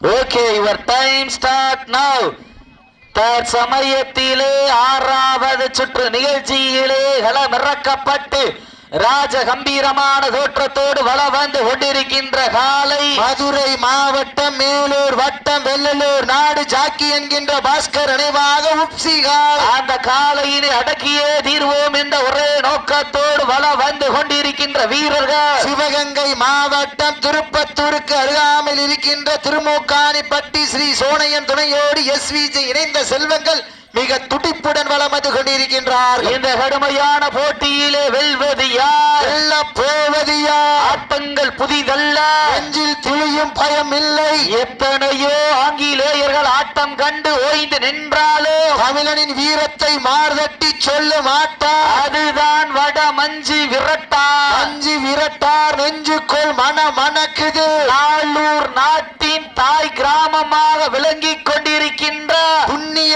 Okay your time start now தற்சமயத்திலே ஆறாவது சுற்று நிகழ்ச்சியிலே களமிறக்கப்பட்டு ராஜ கம்பீரமான தோற்றத்தோடு வள வந்து கொண்டிருக்கின்ற காலை மதுரை மாவட்டம் மேலூர் வட்டம் வெள்ளலூர் நாடு ஜாக்கி என்கின்ற பாஸ்கர் நினைவாக உப்சிகால் அந்த காலையினை அடக்கியே தீர்வோம் என்ற ஒரே நோக்கத்தோடு வள வந்து கொண்டிருக்கின்ற வீரர்கள். சிவகங்கை மாவட்டம் திருப்பத்தூருக்கு அருகாமல் இருக்கின்ற திருமூக்கானிப்பட்டி ஸ்ரீ சோனையன் துணையோடு எஸ்விஜி இணைந்த செல்வங்கள் மிக துடிப்புடன் வளம் வந்து கொண்டிருக்கின்றார்கள். இந்த கடுமையான போட்டியிலே வெல்வது யார்? வெல்ல போவது யார்? ஆட்டங்கள் புதிதல்ல. நெஞ்சில் துளியும் பயம் இல்லை. எத்தனையோ ஆங்கிலேயர்கள் ஆட்டம் கண்டு ஓய்ந்து நின்றாலும் தமிழனின் வீரத்தை மார்தட்டி சொல்ல மாட்டார் அதுதான் வட மஞ்சு விரட்டா. அஞ்சு விரட்டார் நெஞ்சுக்குள் மன மணக்குது. நாளூர் நாட்டின் தாய் கிராமமாக விளங்கிக் கொண்டிருக்கின்ற புண்ணிய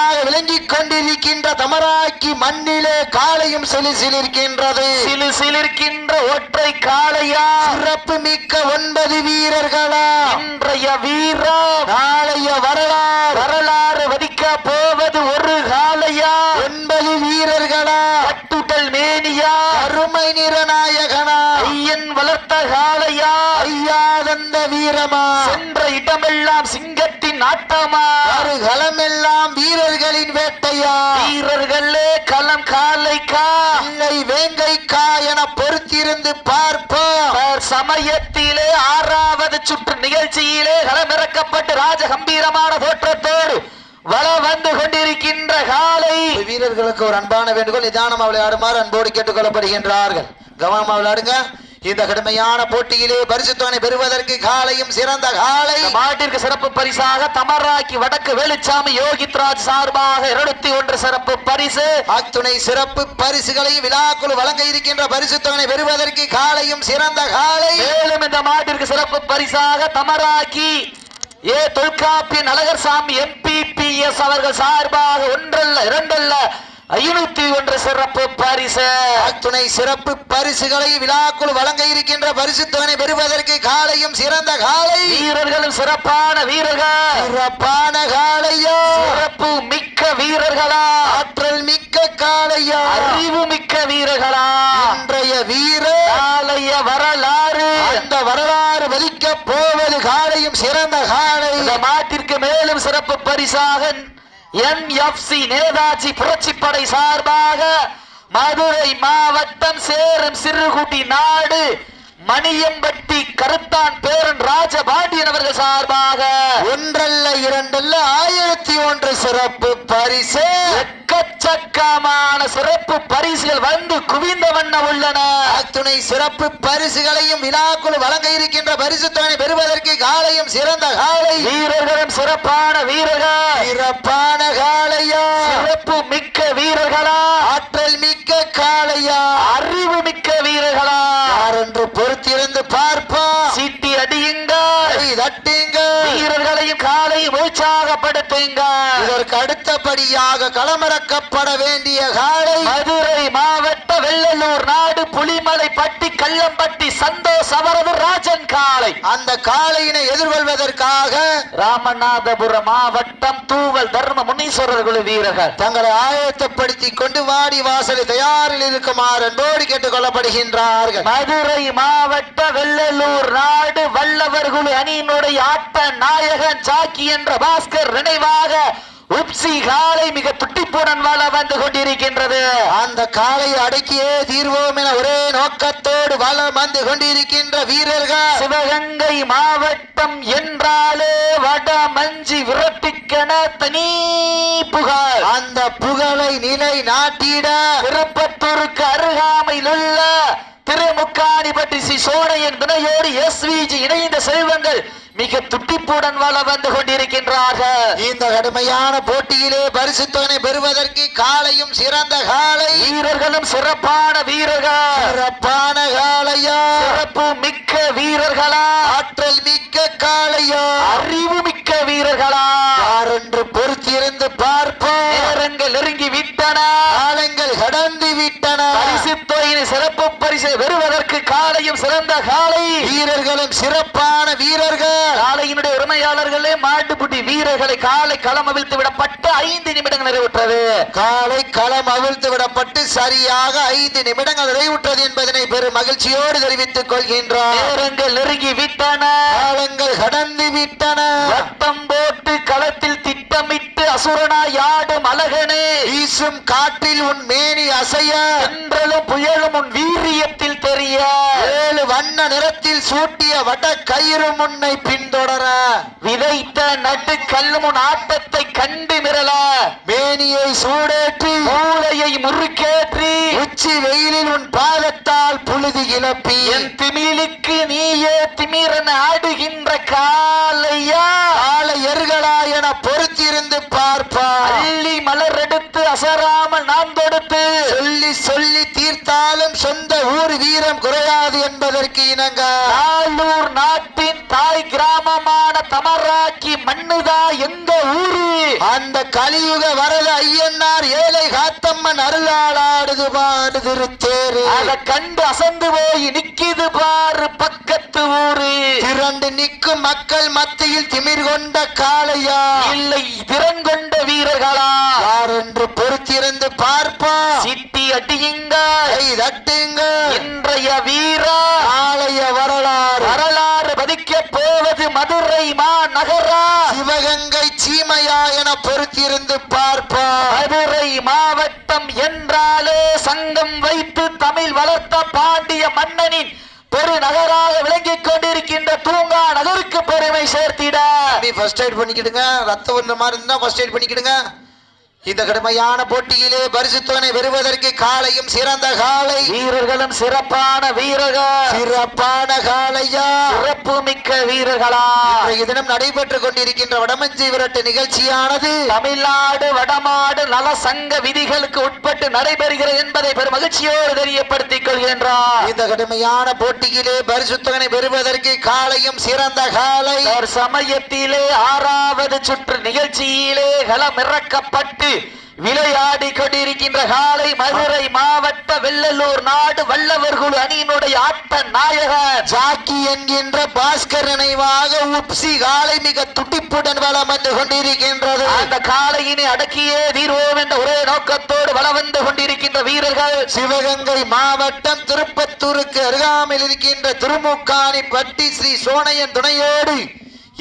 பூமியாக விளங்கிக் கொண்டிருக்கின்ற தமராக்கி மண்ணிலே காலையும் செலுசிலிருக்கின்றது சிலு சிலிர்க்கின்ற ஒற்றை காளையா? சிறப்பு மிக்க ஒன்பது வீரர்களா? இன்றைய வீரம் நாளைய வரலாறு. வரலாறு வதிக்க போவது ஒரு காளையா? ஒன்பது வீரர்களா? கட்டுடல் மேனியா? அருமை நிறநாயகனா? ஐயன் வளர்த்த காளையா? ஐயாதந்த வீரமா? சென்ற இடமெல்லாம் சிங்கத்தின் ஒரு களமெல்லாம் வீரர்களின் வேட்டையா? வீரர்களே களம் காலைக்கா? இல்லை வேங்கைக்கா என பொறுத்திருந்து பார்ப்போம். சமயத்திலே ஆறாவது சுற்று நிகழ்ச்சியிலே களமிறக்கப்பட்டு ராஜ கம்பீரமான தோற்றத்தோடு வள வந்து கொண்டிருக்கின்ற காலை. வீரர்களுக்கு ஒரு அன்பான வேண்டுகோள் நிதானமா விளையாடுமாறு அன்போடு கேட்டுக்கொள்ளப்படுகின்றார்கள். கவனமா விளையாடுங்க. இந்த கடுமையான போட்டியிலே பரிசுத்தவனை பெறுவதற்கு காலையும் சிறந்த காலை. மாட்டிற்கு சிறப்பு பரிசாக தமராக்கி வடக்கு வேலுச்சாமி யோகித்ராஜ் சார்பாக இருநூத்தி ஒன்று சிறப்பு பரிசு. அத்துணை சிறப்பு பரிசுகளை விழாக்குழு வழங்க இருக்கின்ற பரிசுத்தவனை பெறுவதற்கு காலையும் சிறந்த காலை. மேலும் இந்த மாட்டிற்கு சிறப்பு பரிசாக தமராக்கி ஏ தொல்காப்பியன் அழகர் சாமி எம்பிபிஎஸ் அவர்கள் சார்பாக ஒன்றல்ல இரண்டல்ல ஐநூத்தி ஒன்று சிறப்பு பரிசு. அத்துணை சிறப்பு பரிசுகளை விழாக்குழு வழங்க இருக்கின்ற பரிசுத்தவனை பெறுவதற்கு காலையும் சிறந்த காலை. வீரர்களும் சிறப்பான வீரர்கள். சிறப்பான காலையா. சிறப்பு மிக்க வீரர்களா. ஆற்றல் மிக்க காலையா. அறிவு மிக்க வீரர்களா. இன்றைய வீர. நாளைய வரலாறு. அந்த வரலாறு மதிக்க போவது காலையும் சிறந்த காலை. மாட்டிற்கு மேலும் சிறப்பு பரிசாக என்எஃப்சி நேதாஜி புரட்சிப்படை சார்பாக மதுரை மாவட்டம் சேரும் சிறுகுடி நாடு மணியம்பட்டி கருத்தான் பேரன் ராஜபாண்டியன் அவர்கள் சார்பாக ஒன்றல்ல இரண்டல்ல ஆயிரத்தி ஒன்று சிறப்பு பரிசு. எக்கச்சக்கமான சிறப்பு பரிசுகள் வந்து குவிந்த வண்ணம் உள்ளன. அத்துணை சிறப்பு பரிசுகளையும் விழாக்குழு வழங்க இருக்கின்ற பரிசுத்தவனை பெறுவதற்கு காலையும் சிறந்த காலை. வீரர்களும் சிறப்பான வீரர்கள். சிறப்பான காலையா சிறப்பு மிக்க வீரர்களா? ஆற்றல் மிக்க காளையா? அறிவு மிக்க வீரர்களா? யார் என்று பொறுத்திருந்து பார்ப்போம் சீட்டி அடியுங்க கை தட்டுங்க வீரர்களையும் காலையும் உற்சாகப்படுத்துங்க. இதற்கு அடுத்தபடியாக களமிறக்கப்பட வேண்டிய காலை மதுரை மாவட்ட வெள்ளலூர் நாடு புலிமலை பட்டி கள்ளம்பட்டி சந்தோஷ் அவரது ராஜன் காளை. அந்த காளையினை எதிர்கொள்வதற்காக ராமநாதபுரம் மாவட்டம் தூவல் தர்ம முனீஸ்வரர் குழு வீரர்கள். தங்களை ஆயத்தப்படுத்திக் கொண்டு வாடி வாசலை தயாரில் இருக்குமாறு அன்போடு கேட்டுக் கொள்ளப்படுகின்றார்கள். மதுரை மாவட்ட வெள்ளலூர் நாடு வல்லவர் குழு அணியினுடைய ஆட்ட நாயகன் சாக்கி என்ற பாஸ்கர் நினைவாக உப்சி காலை மிக துட்டிப்புடன் வள வந்து கொண்டிருக்கின்றது. அந்த காளையை அடக்கியே தீர்வோம் என ஒரே நோக்கத்தோடு வளம் வந்து கொண்டிருக்கின்ற வீரர்கள். சிவகங்கை மாவட்டம் என்றாலே வட மஞ்சி விரட்டிக்கென தனி புகழ். அந்த புகழை நிலை நாட்டிட திருப்பத்தூருக்கு அருகாமையில் உள்ள திருமுக்காணிப்பட்டி ஸ்ரீ சோழையன் துணையோடு எஸ்விஜி இணைந்த செல்வங்கள் மிக துட்டிப்புடன் வள வந்து கொண்டிருக்கின்றார்கள். இந்த கடுமையான போட்டியிலே பரிசுத்தவனை பெறுவதற்கு காளையும் சிறந்த காளை வீரர்களும் சிறப்பான வீரர்கள். சிறப்பான காளையா சிறப்பு மிக்க வீரர்களா? ஆற்றல் மிக்க காளையா அறிவு மிக்க வீரர்களா? யார் என்று பொறுத்திருந்து பார்ப்போம். நேரங்கள் நெருங்கி விட்டன. காலங்கள் கடந்து விட்டன. தொகையினை சிறப்பு பரிசை பெறுவதற்கு காலையும் சிறந்த காலை. வீரர்களும் சிறப்பான வீரர்கள். காலையினுடைய உரிமையாளர் பார்வையாளர்களே மாட்டுப்புட்டி வீரர்களை காலை களம் அவிழ்த்து விடப்பட்டு ஐந்து நிமிடங்கள் நிறைவுற்றது. காலை களம் அவிழ்த்து விடப்பட்டு சரியாக ஐந்து நிமிடங்கள் நிறைவுற்றது என்பதனை பெரும் மகிழ்ச்சியோடு தெரிவித்துக் கொள்கின்றோம் நேரங்கள் நெருங்கி விட்டன. காலங்கள் கடந்து விட்டன. வட்டம் போட்டு களத்தில் திட்டமிட்டு அசுரனாய் ஆடும் அழகனே. வீசும் காற்றில் உன் மேனி அசைய. என்றலும் புயலும் உன் வீரியத்தில் தெரிய. ஏழு வண்ண நிறத்தில் சூட்டிய வட கயிறு முன்னை பின்தொடர. விதைத்த நட்டு கல்லும் உன் ஆட்டத்தை கண்டு மிரள மேனியை சூடேற்றி. மூளையை முறுக்கேற்றி. உச்சி வெயிலில் உன் பாதத்தால் புழுதி இழப்பி என் திமிலுக்கு நீயே திமிரன ஆடுகின்ற காலையா கால எருகளா என பொறுத்திருந்து பார்ப்பார் அள்ளி மலர் எடுத்து அசராமல் நாம் தொடுத்து சொல்லி சொல்லி தீர்த்தாலும் சொந்த ஊர் வீரம் குறையாது என்பதற்கு இணங்க. நாளூர் நாட்டின் தாய் கிராமமான தமராக்கி மண்ணுதா எங்க ஊரு? அந்த கலியுக வரத ஐயன்னார் ஏழை காத்தம்மன் அருளாளாடுது பாடு திருத்தேரு அத கண்டு அசந்து போய் நிக்கிது பாரு பக்கத்து ஊரு. திரண்டு நிற்கும் மக்கள் மத்தியில் திமிர் கொண்ட காளையா? இல்லை திறன் கொண்ட வீரர்களா யார் என்று பொறுத்திருந்து பார்ப்பா சிட்டி அடியுங்க கை தட்டுங்க. இன்றைய வீரா ஆலய வரலாறு. வரலாறு பதிக்க போவது மதுரை மா நகரா சிவகங்கை சீமையா என பொறுத்திருந்து பார்ப்பா மதுரை மாவட்டம் என்றாலே சங்கம் வைத்து தமிழ் வளர்த்த பாண்டிய மன்னனின் பெரு நகராக விளங்கிக் கொண்டிருக்கின்ற தூங்கா நகருக்கு பெருமை சேர்த்திட. First eight பண்ணிக்கிடுங்க. ரத்தம் வந்த மாதிரி இருந்தா ஃபர்ஸ்ட் எய்ட் பண்ணிக்கிடுங்க. இந்த கடுமையான போட்டியிலே பரிசுத்தவனை பெறுவதற்கு காலையும் சிறந்த காலை. வீரர்களும் சிறப்பான வீரர்கள். சிறப்பான காளையா சிறப்பு மிக்க வீரர்களா? இன்றைய தினம் நடைபெற்றுக் கொண்டிருக்கின்ற வடமஞ்சி விரட்டு நிகழ்ச்சியானது தமிழ்நாடு வடமாடு நல சங்க விதிகளுக்கு உட்பட்டு நடைபெறுகிறது என்பதை பெரும் மகிழ்ச்சியோடு தெரியப்படுத்திக் கொள்கின்றார். இந்த கடுமையான போட்டியிலே பரிசுத்தவனை பெறுவதற்கு காலையும் சிறந்த காலை. ஒரு சமயத்திலே ஆறாவது சுற்று நிகழ்ச்சியிலே களம் விளையாடி கொண்டிருக்கின்ற காலை மதுரை மாவட்ட வெள்ளலூர் நாடு வல்லவர் குழு அணியினுடைய ஆட்ட நாயகன் ஜாக்கி என்கின்ற பாஸ்கர் நினைவாக உப்சி காலை மிக துடிப்புடன் வளம் வந்து கொண்டிருக்கின்றது. அந்த காளையினை அடக்கியே தீர்வோம் என்ற ஒரே நோக்கத்தோடு வலம் வந்து கொண்டிருக்கின்ற வீரர்கள். சிவகங்கை மாவட்டம் திருப்பத்தூருக்கு அருகாமையில் இருக்கின்ற திருமுக்காணி பட்டி ஸ்ரீ சோனையன் துணையோடு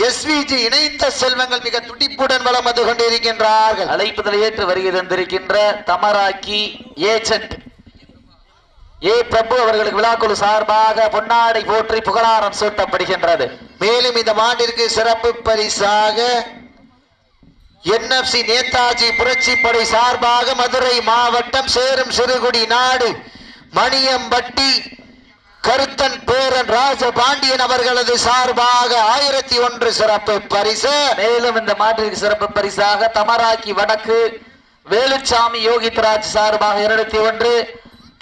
எஸ்விஜி இணைந்த செல்வங்கள் மிக துடிப்புடன் வளம் வந்து கொண்டிருக்கின்றார்கள். அழைப்புதல் ஏற்று வருகை தந்திருக்கின்ற தமராக்கி ஏஜென்ட். ஏ பிரபு அவர்களுக்கு விழாக்குழு சார்பாக பொன்னாடை போற்றி புகழாரம் சூட்டப்படுகின்றது. மேலும் இந்த மாண்டிற்கு சிறப்பு பரிசாக என்எஃப்சி நேதாஜி புரட்சி படை சார்பாக மதுரை மாவட்டம் சேரும் சிறுகுடி நாடு மணியம்பட்டி கருத்தன் பேரன் ராஜ பாண்டியன் அவர்களது சார்பாக ஆயிரத்தி ஒன்று சிறப்பு பரிசு. மேலும் இந்த மாற்றிற்கு சிறப்பு பரிசாக தமராக்கி வடக்கு வேலுச்சாமி யோகித்ராஜ் சார்பாக இருநூத்தி ஒன்று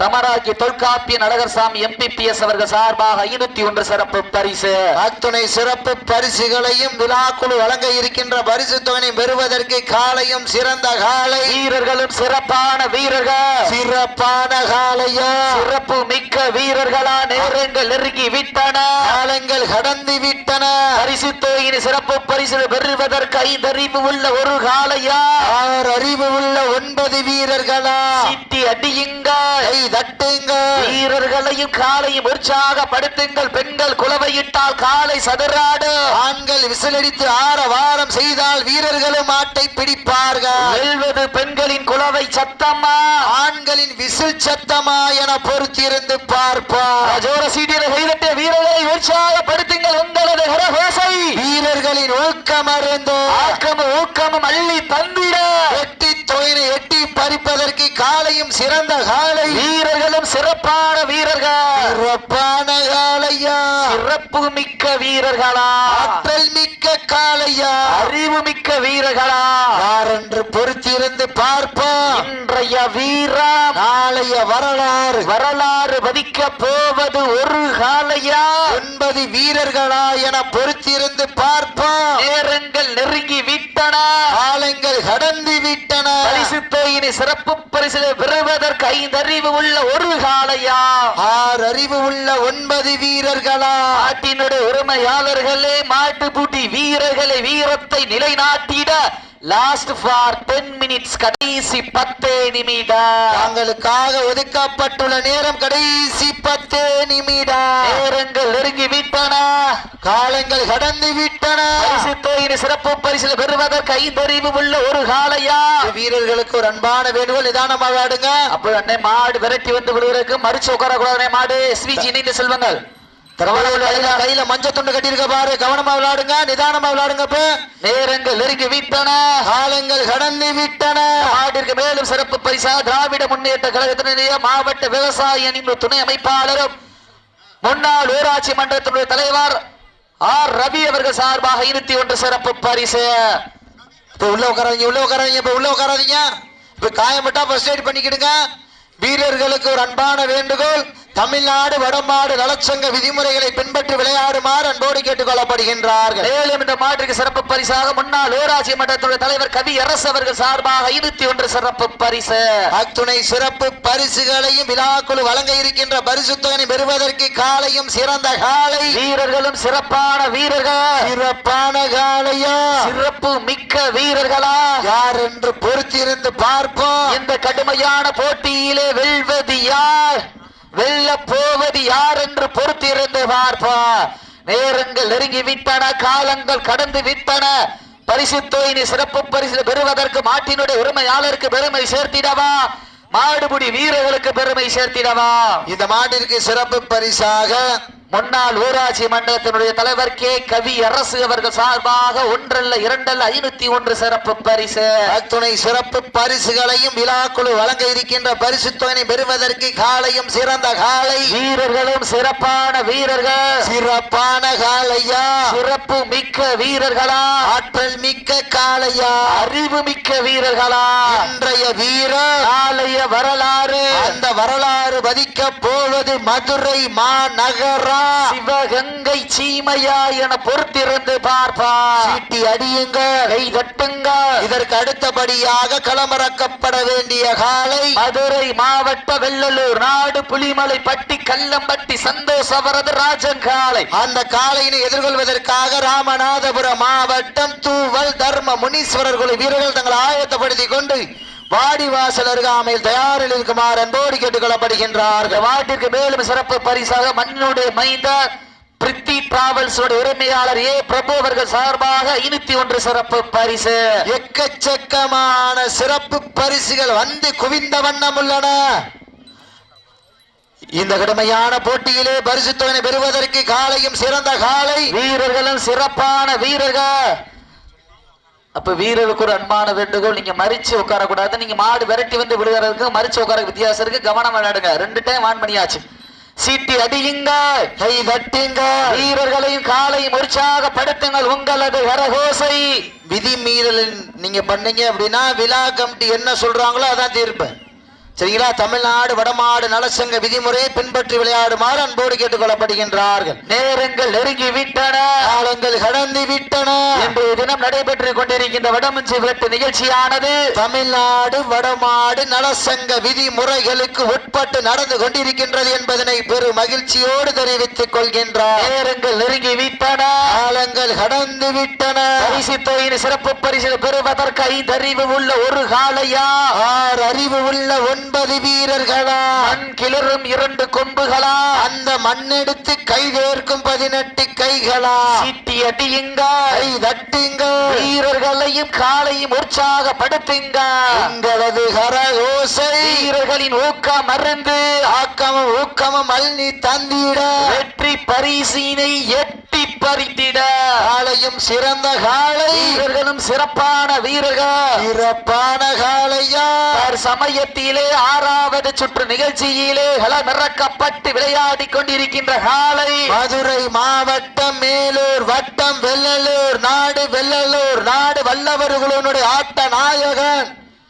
தமராக்கி தொல்காப்பியன் அழகர்சாமி எம்பிபிஎஸ் அவர்கள் சார்பாக ஐநூத்தி ஒன்று சிறப்பு பரிசு. அத்துணை சிறப்பு பரிசுகளையும் விழாக்குழு வழங்க இருக்கின்ற பரிசு தொகனை பெறுவதற்கு காலையும் சிறந்த காலை. வீரர்களும் சிறப்பான வீரர்கள். சிறப்பான காலையா? சிறப்பு மிக்க வீரர்களா நேரங்கள் நெருங்கி விட்டன. காலங்கள் கடந்து விட்டன. பரிசு தொகையின் சிறப்பு பரிசு பெறுவதற்கு ஐந்தறிவு உள்ள ஒரு காலையா? ஆறு அறிவு உள்ள ஒன்பது வீரர்களா? சீட்டி அடியுங்க கை தட்டுங்க வீரர்களையும் காலையும் உற்சாகப்படுத்துங்கள் பெண்கள் குலவையிட்டால் காலை சதுராடு. ஆண்கள் விசிலடித்து ஆற வாரம் செய்தால் வீரர்களும் ஆட்டை பிடிப்பார்கள். வெல்வது பெண்களின் குலவை சத்தம்மா ஆண்களின் விசில் சத்தமா என பொறுத்திருந்து பார்ப்பார் ஜோர சீட்டியில் கைதட்டிய வீரர்களை உற்சாகப்படுத்துங்கள் உங்களது கரகோசை வீரர்களின் ஊக்கம் அறிந்து ஆக்கமும் ஊக்கமும் அள்ளி தந்திட. எட்டி தொகையினை எட்டி பறிப்பதற்கு காலையும் சிறந்த காலை சிறப்பான வீரர்கள். சிறப்பான காலையா சிறப்பு மிக்க வீரர்களா. ஆற்றல் மிக்க காலையா அறிவு மிக்க வீரர்களா. யாரென்று பொறுத்திருந்து பார்ப்போம். இன்றைய வீரம். நாளைய வரலாறு. வரலாறு பதிக்க போவது ஒரு காலையா ஒன்பது வீரர்களா என பொறுத்திருந்து பார்ப்போம். நேரங்கள் நெருங்கி விட்டன. காலங்கள் கடந்து விட்டன. பரிசு சிறப்பு ஐந்தறிவு உள்ள ஒரு காளையா ஆறு அறிவு உள்ள ஒன்பது வீரர்களா? நாட்டினுடைய உரிமையாளர்களே மாட்டுப்பூட்டி வீரர்களை வீரத்தை நிலைநாட்டிட லாஸ்ட் ஃபார் டென் மினிட்ஸ் கடைசி பத்தே நிமிடம் தங்களுக்காக ஒதுக்கப்பட்டுள்ள நேரம் கடைசி பத்து நிமிடம் நேரங்கள் நெருங்கி விட்டன. காலங்கள் கடந்து விட்டன. சிறப்பு பரிசில் பெறுவதற்கு ஐந்தறிவு உள்ள ஒரு காளையா வீரர்களுக்கு ஒரு அன்பான வேண்டுகோள் நிதானமாக ஆடுங்க. அப்போ அண்ணே மாடு விரட்டி வந்து விடுவதற்கு மறிச்சு உட்கார கூடாதுனே மாடு. எஸ்விஜி இணைந்த செல்வங்கள் கையில மஞ்சள் துண்டு கட்டியிருக்க பாரு. கவனமா விளையாடுங்க நிதானமா விளையாடுங்க இப்ப நேரங்கள் நெருங்கி விட்டன. காலங்கள் கடந்து விட்டன. மாட்டிற்கு மேலும் சிறப்பு பரிசா திராவிட முன்னேற்ற கழகத்தினுடைய மாவட்ட விவசாய அணியின் துணை அமைப்பாளரும் முன்னாள் ஊராட்சி மன்றத்தினுடைய தலைவர் ஆர். ரவி அவர்கள் சார்பாக இருபத்தி ஒன்று சிறப்பு பரிசு. இப்போ உள்ளே உட்காராதீங்க உள்ளே உட்காராதீங்க இப்போ உள்ளே உட்காராதீங்க. இப்போ காயப்பட்டா ஃபர்ஸ்ட் எய்ட் பண்ணிக்கிடுங்க. வீரர்களுக்கு ஒரு அன்பான வேண்டுகோள். தமிழ்நாடு வடமாடு நலச்சங்க விதிமுறைகளை பின்பற்றி விளையாடுமாறு அன்போடு கேட்டுக்கொள்ளப்படுகின்றார்கள். மேலும் இந்த மாட்டிற்கு சிறப்பு பரிசாக முன்னாள் ஊராட்சி மன்றத்தினுடைய தலைவர் கவி அரசு அவர்கள் சார்பாக இருபத்தி ஒன்று சிறப்பு பரிசு. அத்துணை சிறப்பு பரிசுகளையும் விழாக்குழு வழங்க இருக்கின்ற பரிசு தொகை பெறுவதற்கு காலையும் சிறந்த காலை. வீரர்களும் சிறப்பான வீரர்கள். சிறப்பான காலையா? சிறப்பு மிக்க வீரர்களா? யார் என்று பொறுத்திருந்து பார்ப்போம். இந்த கடுமையான போட்டியிலே வெல்வது யார்? வெல்ல போவது யார் என்று பொறுத்திருந்து பார்ப்பா நேரங்கள் நெருங்கி விட்டன காலங்கள் கடந்து விட்டன பரிசு தொகையினை சிறப்பு பரிசு பெறுவதற்கு மாட்டினுடைய உரிமையாளருக்கு பெருமை சேர்த்திடவா? மாடுபுடி வீரர்களுக்கு பெருமை சேர்த்திடவா? இந்த மாட்டிற்கு சிறப்பு பரிசாக முன்னாள் ஊராட்சி மன்றத்தினுடைய தலைவர் கே. கவி அரசு அவர்கள் சார்பாக ஒன்றல்ல இரண்டல்ல ஐநூத்தி ஒன்று சிறப்பு பரிசு. அத்துணை சிறப்பு பரிசுகளையும் விழாக்குழு வழங்க இருக்கின்ற பரிசு தொகை பெறுவதற்கு காலையும் சிறந்த காலை. வீரர்களும் சிறப்பான வீரர்கள். சிறப்பான காலையா? சிறப்பு மிக்க வீரர்களா? ஆற்றல் மிக்க காளையா அறிவு மிக்க வீரர்களா? இன்றைய வீரர் நாளைய வரலாறு. அந்த வரலாறு பதிக்க போவது மதுரை மாநகரா? சிவகங்கை சீமையா என பொறுத்திருந்து பார்ப்பார் சீட்டி அடியுங்க. கை தட்டுங்க. இதற்கு அடுத்தபடியாக களமிறக்கப்பட வேண்டிய காலை. மதுரை மாவட்ட வெள்ளலூர் நாடு புலிமலை பட்டி கல்லம்பட்டி சந்தோஷ் அவரது ராஜங்காலை. அந்த காலையினை எதிர்கொள்வதற்காக ராமநாதபுரம் மாவட்டம் தூவல் தர்ம முனீஸ்வரர் வீரர்கள் தங்களை ஆயத்தப்படுத்திக் கொண்டு வாடிவாசல் அருகாமையில் தயாரில் இருக்குமாறு அன்போடு கேட்டுக்கொள்ளப்படுகின்றார்கள். வாட்டிற்கு மேலும் சிறப்பு பரிசாக மண்ணுடைய மைந்தர் பிரித்தி டிராவல்ஸ் உரிமையாளர் ஏ. பிரபு அவர்கள் சார்பாக இருபத்தி ஒன்று சிறப்பு பரிசு. எக்கச்சக்கமான சிறப்பு பரிசுகள் வந்து குவிந்த வண்ணம் உள்ளன. இந்த கடுமையான போட்டியிலே பரிசு தொகை பெறுவதற்கு காலையும் சிறந்த காலை. வீரர்களும் சிறப்பான வீரர்கள். அப்ப வீரருக்கு ஒரு அன்பான வேண்டுகோள் நீங்க மறிச்சு உட்காரக்கூடாது. நீங்க மாடு விரட்டி வந்து விடுகிறதுக்கு மறிச்சு உட்கார வித்தியாசம் இருக்கு. கவனம் விளையாடுங்க. ரெண்டு டைம் ஆன் பண்ணியாச்சு. சீட்டி அடியுங்க கை தட்டுங்க. வீரர்களையும் காலையும் உற்சாகப்படுத்துங்கள் உங்களது கரகோசை விதி மீறல் நீங்க பண்ணீங்க அப்படின்னா விழா கமிட்டி என்ன சொல்றாங்களோ அதான் தீர்ப்பேன் சரிங்களா? தமிழ்நாடு வடமாடு நலசங்க விதிமுறையை பின்பற்றி விளையாடுமாறு அன்போடு கேட்டுக்கொள்ளப்படுகின்றார்கள். நேரங்கள் நெருங்கி விட்டன காலங்கள் கடந்து விட்டன இன்றைய தினம் நடைபெற்றுக் கொண்டிருக்கின்ற வடமஞ்சி விளட்டு நிகழ்ச்சியானது தமிழ்நாடு வடமாடு நலசங்க விதிமுறைகளுக்கு உட்பட்டு நடந்து கொண்டிருக்கின்றது என்பதனை பெரு மகிழ்ச்சியோடு தெரிவித்துக் கொள்கின்றார். நேரங்கள் நெருங்கி விட்டன காலங்கள் கடந்து விட்டன பரிசு தொகையின் சிறப்பு பரிசு பெறுவதற்கு ஐந்தறிவு உள்ள ஒரு காளையா? ஆறு அறிவு உள்ள ஒன்பது வீரர்களா? மண் கிளறும் இரண்டு கொம்புகளா? அந்த மண்ணெடுத்து கைதேர்க்கும் பதினெட்டு கைகளா? சீட்டி அடியுங்க. கை தட்டுங்க. வீரர்களையும் காலையும் உற்சாகப்படுத்துங்க. உங்களது கரகோசை. வீரர்களின் ஊக்கம் மருந்து ஆக்கமும் ஊக்கமும் அள்ளி தந்திட. வெற்றி பரிசினை எட்டி பறித்திட. காலையும் சிறந்த காலை வீரர்களும் சிறப்பான வீரர்கள். சிறப்பான காலையா சமயத்திலே ஆறாவது சுற்று நிகழ்ச்சியிலே களமிறக்கப்பட்டு விளையாடி கொண்டிருக்கின்ற காலை. மதுரை மாவட்டம் மேலூர் வட்டம் வெள்ளலூர் நாடு வெள்ளலூர் நாடு வல்லவர்களுடைய ஆட்ட நாயகன்.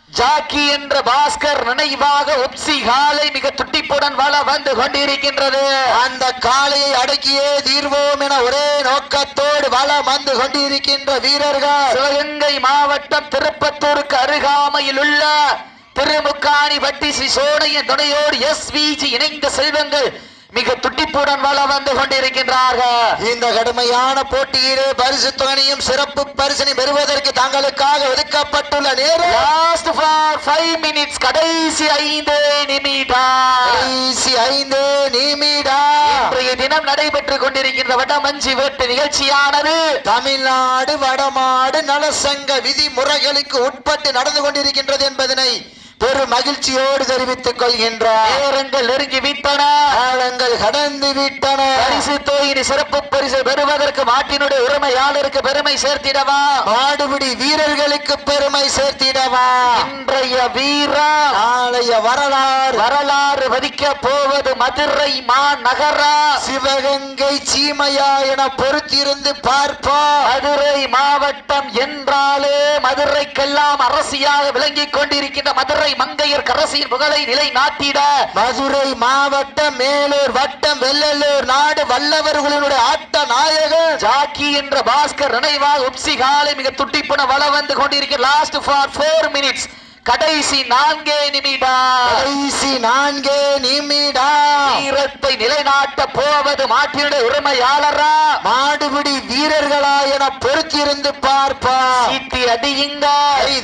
ஜாக்கி என்ற பாஸ்கர் நினைவாக உப்சி காலை மிக துட்டிப்புடன் வள வந்து கொண்டிருக்கின்றது. அந்த காளையை அடக்கியே தீர்வோம் என ஒரே நோக்கத்தோடு வளம் வந்து கொண்டிருக்கின்ற வீரர்கள். சிவகங்கை மாவட்டம் திருப்பத்தூருக்கு அருகாமையில் உள்ள திருமுக்காணி வட்டி ஸ்ரீ சோனையன் துணையோடு எஸ் இணைந்த செல்வங்கள் மிக துட்டிப்புடன் வள வந்து கொண்டிருக்கின்றார்கள். இந்த கடுமையான போட்டியிலே பரிசு தொகையும் சிறப்பு பரிசினை பெறுவதற்கு தங்களுக்காக ஒதுக்கப்பட்டுள்ள நேரம் லாஸ்ட் ஃபார் ஃபைவ் மினிட்ஸ் கடைசி ஐந்து நிமிடம். கடைசி ஐந்து நிமிடா இன்றைய தினம் நடைபெற்றுக் கொண்டிருக்கின்ற வடமஞ்சி வேட்டு நிகழ்ச்சியானது. தமிழ்நாடு வடமாடு நலசங்க விதிமுறைகளுக்கு உட்பட்டு நடந்து கொண்டிருக்கின்றது என்பதனை பெரும் மகிழ்ச்சியோடு தெரிவித்துக் கொள்கின்றார். நேரங்கள் நெருங்கி விட்டன. காலங்கள் கடந்து விட்டன. பரிசு தொகையின் சிறப்பு பரிசு பெறுவதற்கு மாட்டினுடைய உரிமையாளருக்கு பெருமை சேர்த்திடவா? மாடுபிடி வீரர்களுக்கு பெருமை சேர்த்திடவா? இன்றைய வீரம் நாளைய வரலாறு. வரலாறு வதிக்க போவது மதுரை மாநகரா. சிவகங்கை சீமையா என பொறுத்திருந்து பார்ப்போம். மதுரை மாவட்டம் என்றாலே மதுரைக்கெல்லாம் அரசியாக விளங்கிக் கொண்டிருக்கின்ற மதுரை மங்கையர் கரசியின் புகழை நிலை நாட்டிட. மதுரை மாவட்டம் மேலூர் வட்டம் வெள்ளலூர் நாடு வல்லவர்களுடைய ஆட்ட நாயகன். ஜாக்கி என்ற பாஸ்கர் நினைவாக உப்சி காலை மிக துட்டிப்புன வள வந்து கொண்டிருக்கிற லாஸ்ட் ஃபார் ஃபோர் மினிட்ஸ் கடைசி நான்கே நிமிடம் கடைசி நான்கே நிமிடா. வீரத்தை நிலைநாட்ட போவது மாட்டினுடைய உரிமையாளரா? மாடுபிடி வீரர்களா என பொறுத்திருந்து பார்ப்பா. சீட்டி அடியுங்க.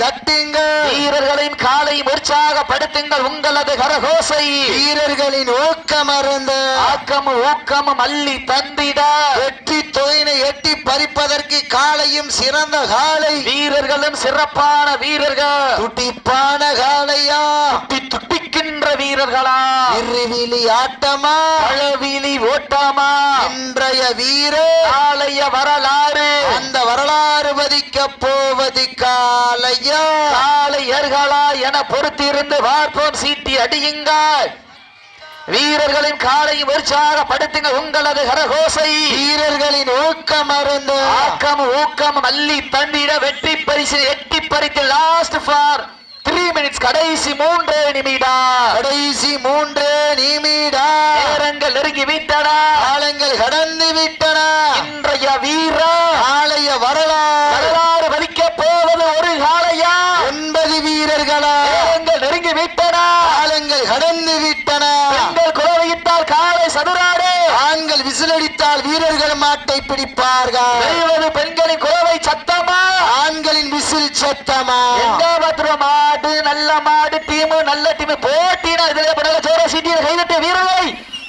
தட்டுங்க. வீரர்களின் காலை உற்சாகப்படுத்துங்கள் உங்களது கரகோசை. வீரர்களின் ஊக்கமருந்து ஆக்கமும் ஊக்கமும் அள்ளி தந்திட. வெற்றி தொகையினை எட்டி பறிப்பதற்கு காலையும் சிறந்த காலை. வீரர்களும் சிறப்பான வீரர்கள். துட்டிப்பான காலையா துட்டி துட்டிக்கின்ற வீரர்களா? இருவிழி ஆட்டமா? பழவிழி ஓட்டாமா? இன்றைய வீரர் ஆலய வரலாறு. அந்த வரலாறு பதிக்க போவது காலையா? காளையர்களா என பொறுத்திருந்து பார்ப்போம் சீட்டி அடியுங்கள். வீரர்களின் காலையும் உற்சாகப்படுத்துங்க உங்களது கரகோசை. வீரர்களின் ஊக்கமருந்து ஆக்கம் ஊக்கம் அள்ளி தந்திட வெற்றி பரிசு எட்டி பறித்து லாஸ்ட் ஃபார் த்ரீ மினிட்ஸ் கடைசி மூன்று நிமிடம் கடைசி மூன்று நிமிடா. நேரங்கள் நெருங்கி விட்டன. காலங்கள் கடந்து விட்டன. இன்றைய வீரர் காலைய வரலாறு வரலாறு வலிக்க போவது ஒரு காளையா? ஒன்பது வீரர்களா. நேரங்கள் நெருங்கி விட்டன. காலங்கள் கடந்து விட்டன. பெண்கள் குறவையிட்டால் காலை சதுராடு. ஆண்கள் விசிலடித்தால் வீரர்கள் மாட்டை பிடிப்பார்கள். பெண்களின் ஆண்களின் விசில் சத்தமா? எங்க மாடு நல்ல மாடு டீமு நல்ல டீம். போட்டினா இதுல பண்ணல ஜோர சீட்டிய கைதட்ட வீரரை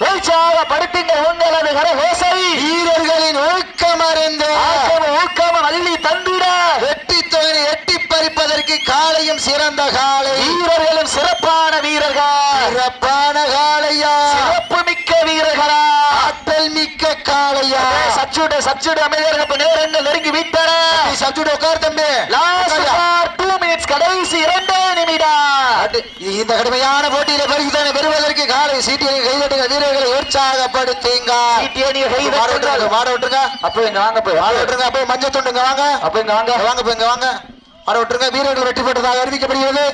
உற்சாகப்படுத்துங்க உங்களது கரகோசை வீரர்களின் ஊக்கமருந்து ஆக்கமும் ஊக்கமும் அள்ளி தந்திட. வெற்றி தொகையை எட்டி பறிப்பதற்கு காலையும் சிறந்த காலை. வீரர்களும் சிறப்பான வீரர்கள். சிறப்பான காளையா சிறப்பு மிக்க வீரர்களா? ஆற்றல் மிக்க காளையா சச்சுடு சச்சுடு அமைதியாக நேரங்கள் நெருங்கி விட்டன. சப்ஜூட் உட்கார் தம்பி. லாஸ்ட் அடு, இந்த கடுமையான போட்டியில பரிசுத்தனை பெறுவதற்கு காலை சீட்டியை கைதட்டுங்க வீரர்களை உற்சாகப்படுத்துங்க. மாட விட்டுருங்க தட்டுங்கள். மாட விட்டுருங்க. அப்போ இங்க வாங்க போய் மாட விட்டுருங்க அப்போ மஞ்சள் துண்டுங்க வாங்க. அப்போ இங்க வாங்க. வாங்க போய் இங்க வாங்க. மாட விட்டுருங்க வீரர்கள் வெற்றி பெற்றதாக அறிவிக்கப்படுகிறது.